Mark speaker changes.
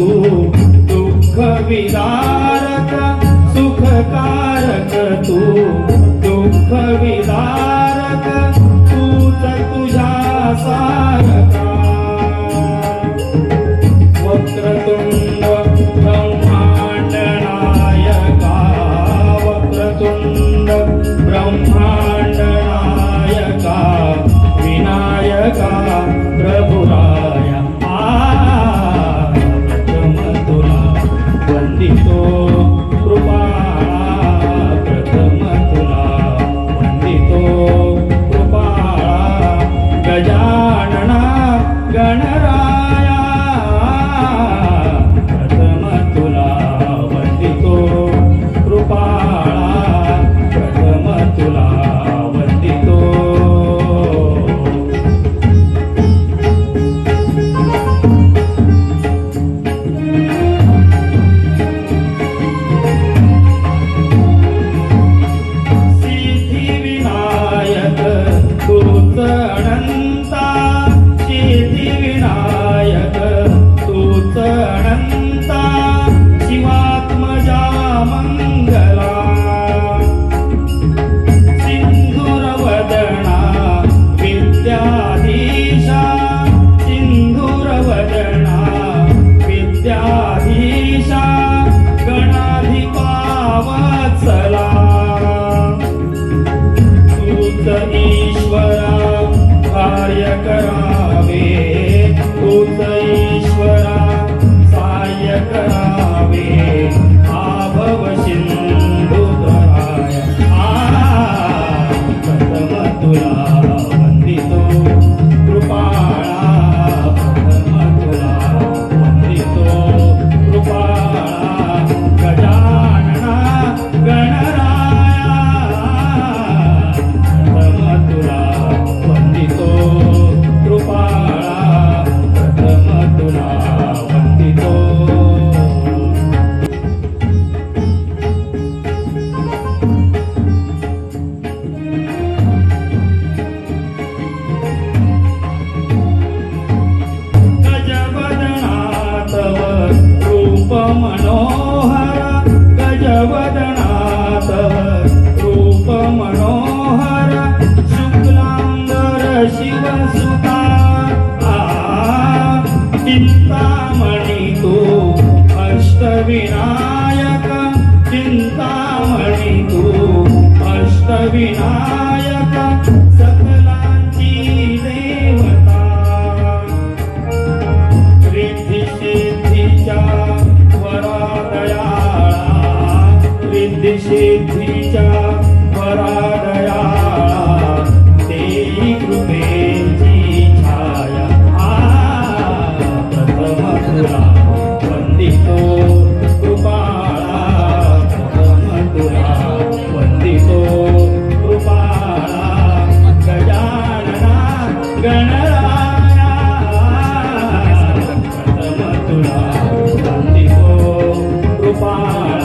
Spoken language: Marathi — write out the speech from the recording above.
Speaker 1: तू दुःख विदारक सुखकारक तू। अष्टविनायक चिन्तामणि तु. अष्टविनायक सकलाञ्ची देवता. सिद्धिसिद्धिचा वरादया सिद्धिसिद्धिचा वरादया ರೂಪಾಯ